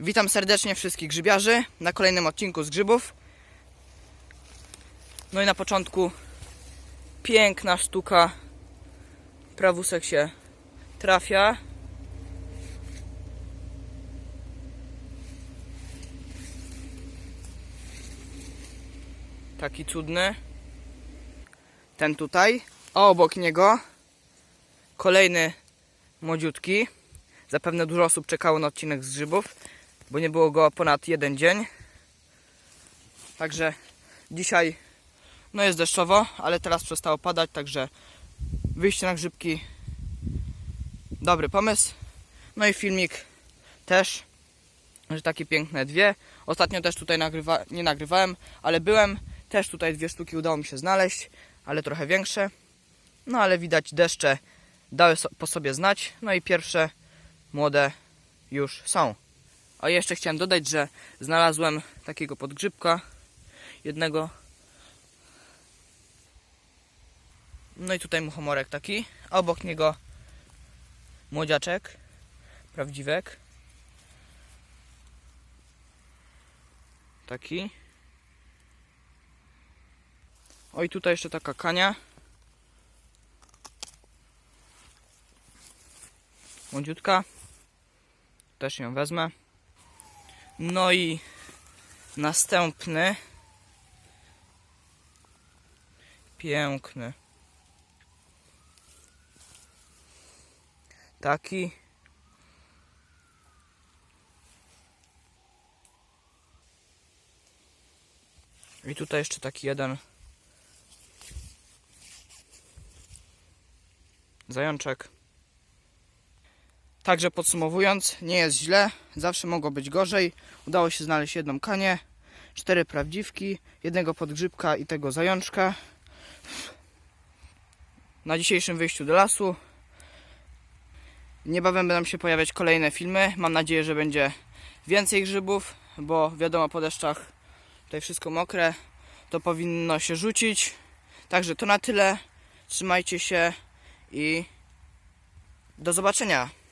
Witam serdecznie wszystkich grzybiarzy na kolejnym odcinku z grzybów. No i na początku piękna sztuka. Prawusek się trafia. Taki cudny. Ten tutaj. A obok niego kolejny młodziutki. Zapewne dużo osób czekało na odcinek z grzybów, bo nie było go ponad jeden dzień. Także dzisiaj no jest deszczowo, ale teraz przestało padać, także wyjście na grzybki dobry pomysł. No i filmik też, że takie piękne dwie. Ostatnio też tutaj nagrywa, nie nagrywałem, ale byłem. Też tutaj dwie sztuki udało mi się znaleźć, ale trochę większe. No ale widać deszcze dały so, po sobie znać. No i pierwsze młode już są. A jeszcze chciałem dodać, że znalazłem takiego podgrzybka jednego. No i tutaj muchomorek taki, a obok niego młodziaczek, prawdziwek. Taki. O i tutaj jeszcze taka kania. Młodziutka. Też ją wezmę. No i następny. Piękny. Taki. I tutaj jeszcze taki jeden zajączek. Także podsumowując, nie jest źle, zawsze mogło być gorzej. Udało się znaleźć jedną kanię, cztery prawdziwki, jednego podgrzybka i tego zajączka. Na dzisiejszym wyjściu do lasu. Niebawem będą się pojawiać kolejne filmy. Mam nadzieję, że będzie więcej grzybów, bo wiadomo po deszczach tutaj wszystko mokre, to powinno się rzucić. Także to na tyle. Trzymajcie się i do zobaczenia.